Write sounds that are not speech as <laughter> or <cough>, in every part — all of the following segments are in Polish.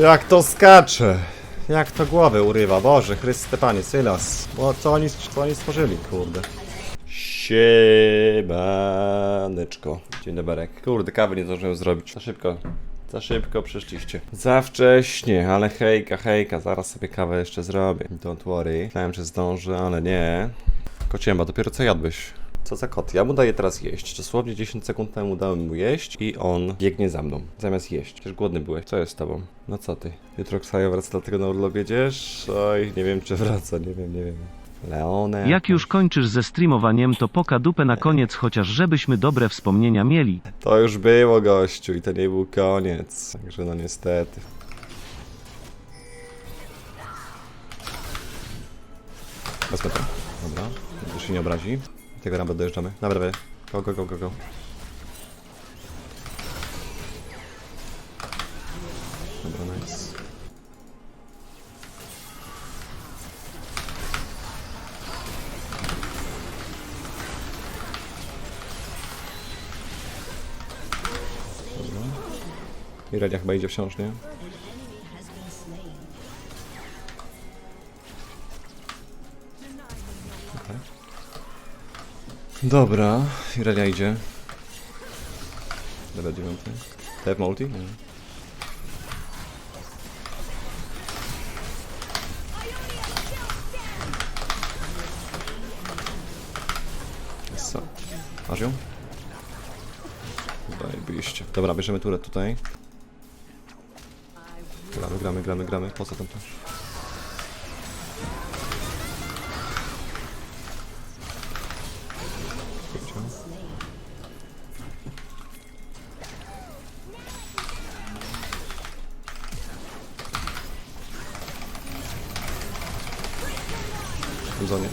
Jak to skacze! Jak to głowę urywa, Boże, Chryste Panie, Sylas. Bo co oni, co oni stworzyli, kurde. Siemaneczko. Dzień dobry. Kurde, kawy nie zdążyłem zrobić. Za szybko. Za szybko przyszliście. Za wcześnie, ale hejka, hejka. Zaraz sobie kawę jeszcze zrobię. Don't worry. Myślałem, że zdążę, ale nie. Kocięba, dopiero co jadłeś? Co za kot? Ja mu daję teraz jeść. Dosłownie 10 sekund temu dałem mu jeść i on biegnie za mną. Zamiast jeść. Przecież głodny byłeś. Co jest z tobą? No co ty? Jutro Ksajo wraca dlatego na urlop jedziesz? Oj, nie wiem czy wraca, nie wiem, nie wiem. Leone. Jak już kończysz ze streamowaniem, to poka dupę na koniec, chociaż żebyśmy dobre wspomnienia mieli. To już było, gościu, i to nie był koniec. Także no niestety. Wezmę to. Dobra. Już się nie obrazi. Tego rambę dojeżdżamy. Dobra, dobra. Go, go, go, go, go. Dobra, nice. I Redia chyba idzie wciąż, nie? Dobra, i Redia idzie. Dobra, dziewiąty. TF multi? Nie. Co? Masz ją? Zajebiście. Dobra, bierzemy turę tutaj. Gramy, gramy, gramy, gramy. Po co tam to? W zonie.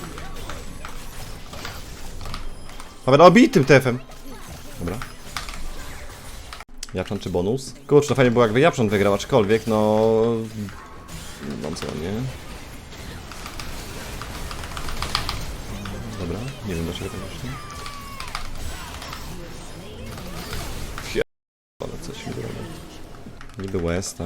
Nawet obitym TF-em. Dobra. Japczan czy bonus? Kurczę, no fajnie było jakby Japczan wygrał, aczkolwiek no... No co, nie? Dobra, nie wiem dlaczego to właśnie. Ale coś mi robi. Niby Westa,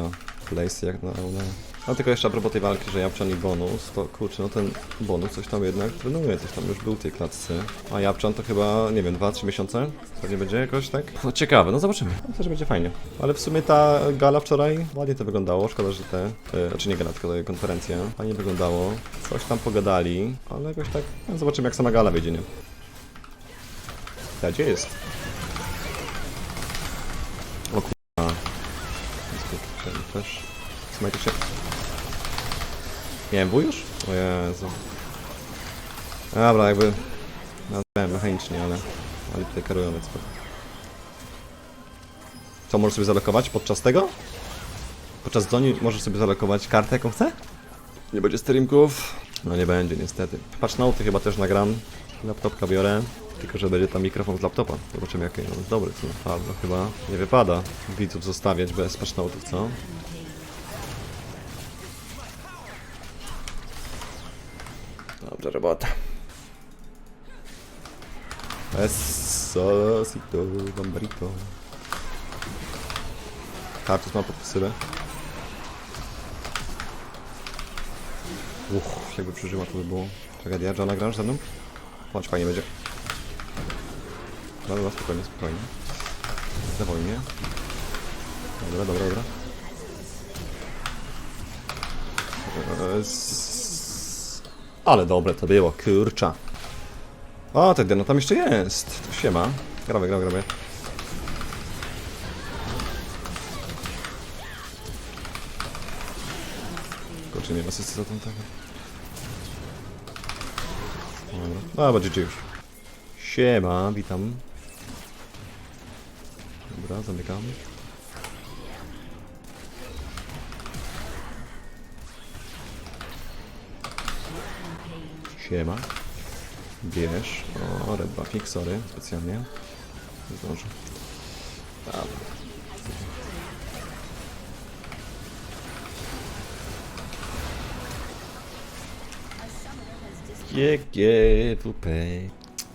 Place jak na Auna. A tylko jeszcze a propos tej walki, że Japczan i bonus, to kurczę, no ten bonus coś tam jednak trenuje, coś tam już był w tej klatce. A Japczan to chyba, nie wiem, 2-3 miesiące? Pewnie będzie jakoś tak? No ciekawe, no zobaczymy. Myślę, że będzie fajnie. Ale w sumie ta gala wczoraj ładnie to wyglądało, szkoda, że te, e, znaczy nie gala, tylko konferencja. Fajnie wyglądało, coś tam pogadali, ale jakoś tak, no zobaczymy jak sama gala wyjdzie, nie? Ta, gdzie jest? Też. Smajcie się. Miałem W już? O Jezu. Dobra, jakby... Nazwałem mechanicznie, ale... Ale tutaj kierują, więc spoko. Co możesz sobie zalokować podczas tego? Podczas doni możesz sobie zalokować kartę, jaką chce? Nie będzie streamków? No nie będzie, niestety. Patrz nauty chyba też nagram. Laptopka biorę. Tylko, że będzie tam mikrofon z laptopa. Zobaczymy, jaki on jest dobry, co? A, no chyba nie wypada widzów zostawiać bez patchnoutów, co? Dobrze, robota. Esosito, bambarito. Kartus ma podpisyle. Uff, jakby przeżyła to by było. Tragedia. Johna grasz ze mną? Chodź, fajnie będzie. Dobra, dobra, spokojnie, spokojnie. Dawaj mnie. Dobra, dobra, dobra. Eee, Ale dobre to było, kurcza. O, tak, no tam jeszcze jest. Siema. Gramy, gramy, gramy. Kurczę, nie ma asysty za tą tego. Dobra, dobra, GG już. Siema, witam. Dobra, zamykam. Siema. Bierz. O, red sorry, specjalnie. Nie zdążę. Dobra. GGWP.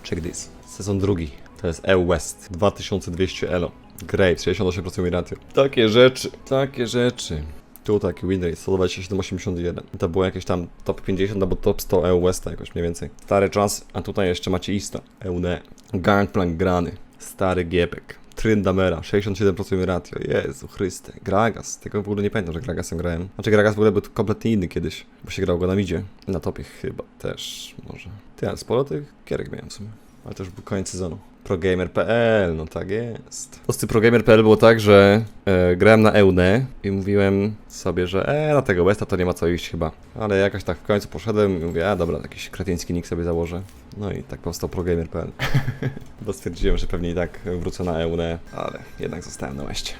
Check this. Sezon drugi. To jest EU West. 2200 elo. Great, 68% mi ratio. Takie rzeczy, takie rzeczy. Tu taki win rate 127,81. To było jakieś tam top 50 albo top 100 EU Westa jakoś mniej więcej. Stary czas, a tutaj jeszcze macie Ista. EUD. Gangplank grany. Stary giepek. Tryndamera, 67% ratio. Jezu Chryste. Gragas. Tego w ogóle nie pamiętam, że Gragasem grałem. Znaczy Gragas w ogóle był kompletnie inny kiedyś, bo się grał go na midzie. Na topie chyba też może. Ty, ale sporo tych gierek miałem w sumie. Ale to już był koniec sezonu. Progamer.pl, no tak jest. Po prostu Progamer.pl było tak, że e, grałem na EUNE i mówiłem sobie, że e, na tego Westa to nie ma co iść chyba. Ale jakoś tak w końcu poszedłem i mówię, a dobra, jakiś kretyński nick sobie założę. No i tak powstał Progamer.pl. <laughs> Bo stwierdziłem, że pewnie i tak wrócę na EUNE, ale jednak zostałem na Westie.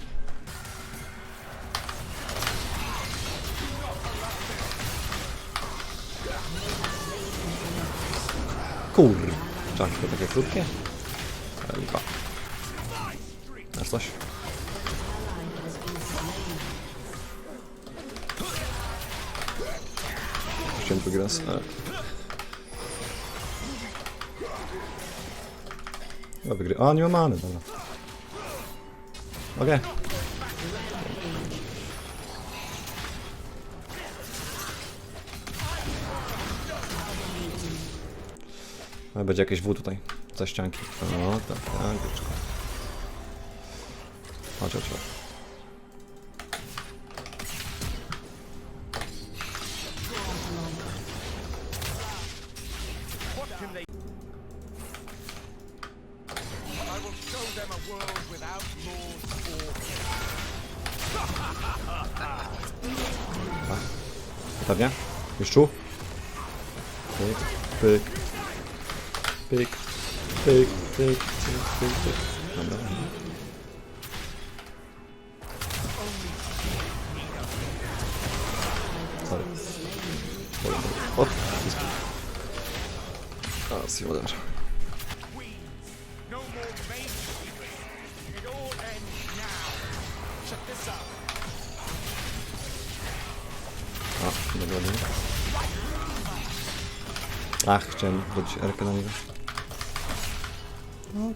Kur... Czaszki takie krótkie? Elba. Masz coś? Chciałem raz, ale... Ja wygry... A, nie ma many, dobra. Okej. A będzie jakieś W tutaj, za ścianki. O, tak, tak, byczko. Chodź, chodź, chodź. Pewnie? Już czuł? Pyk, pyk. Pyk, pyk, pyk, pyk, pyk, pyk. Dobra. Sorry. O. A, out. A, dobra, nie. Ach, chciałem wrócić Erkę na niego. O,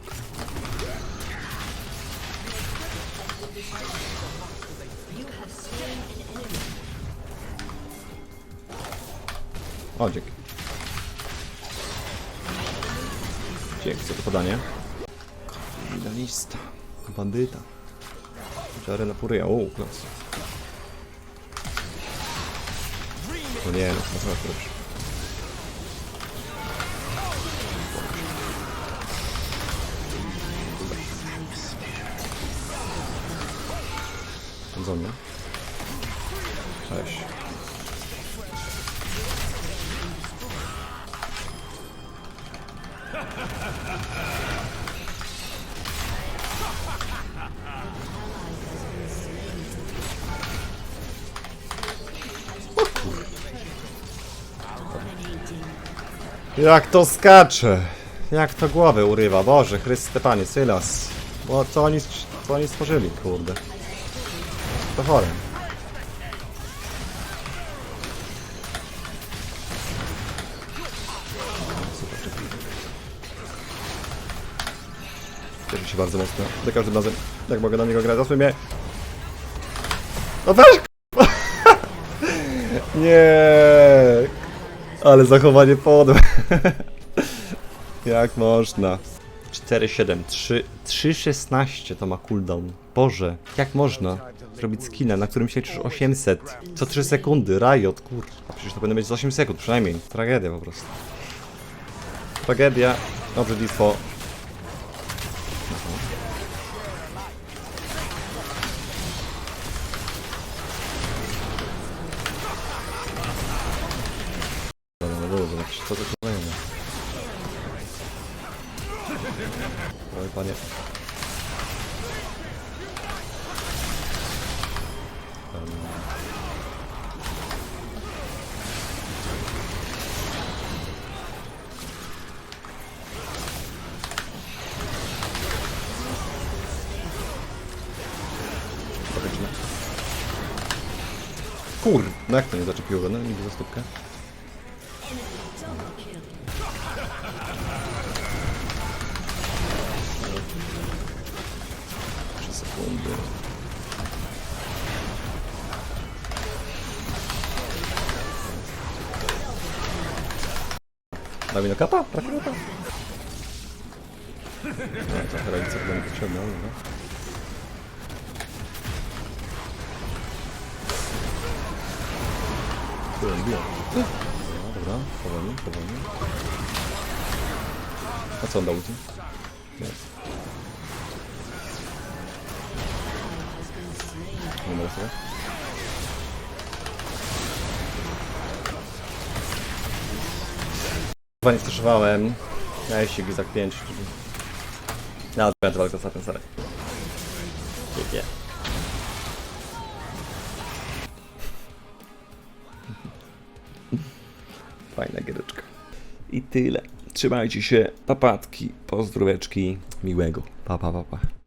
dzięki. Dzięki za to podanie. Medalista. Bandyta. Na puryja. O, klas. O nie, no, to Zombie. Cześć. Jak to skacze! Jak to głowę urywa, Boże, Chryste Panie, Sylas. Bo co oni, co oni stworzyli, kurde. To chore. Super, czekaj. Cieszę się bardzo mocno. Za każdym razem, jak mogę na niego grać, zasły mnie. No weź. <laughs> Nie. Ale zachowanie podłe. <laughs> Jak można? 4-7, 3, 3-16 to ma cooldown. Boże, jak można zrobić skina, na którym się liczysz 800? Co 3 sekundy, Riot, kurwa. Przecież to powinno być z 8 sekund przynajmniej. Tragedia po prostu. Tragedia, no dobra, co to kolejne? Oj, panie. kur... No jak to nie zaczepiło go? No niby za stópkę. Trzy. Dawaj na kapa? Tak, kapa. No, trochę rodzice będą potrzebne, no. Byłem, byłem. Dobra, dobra, powoli, powoli. A co on dał ulti? Jest. Nie mogę sobie. Chyba nie stosowałem. Ja jeśli Gizak 5. Ja odbieram walkę ostatnią serię. Nie. Fajna giereczka. I tyle. Trzymajcie się. Papatki, pozdróweczki, miłego. Pa, pa, pa, pa.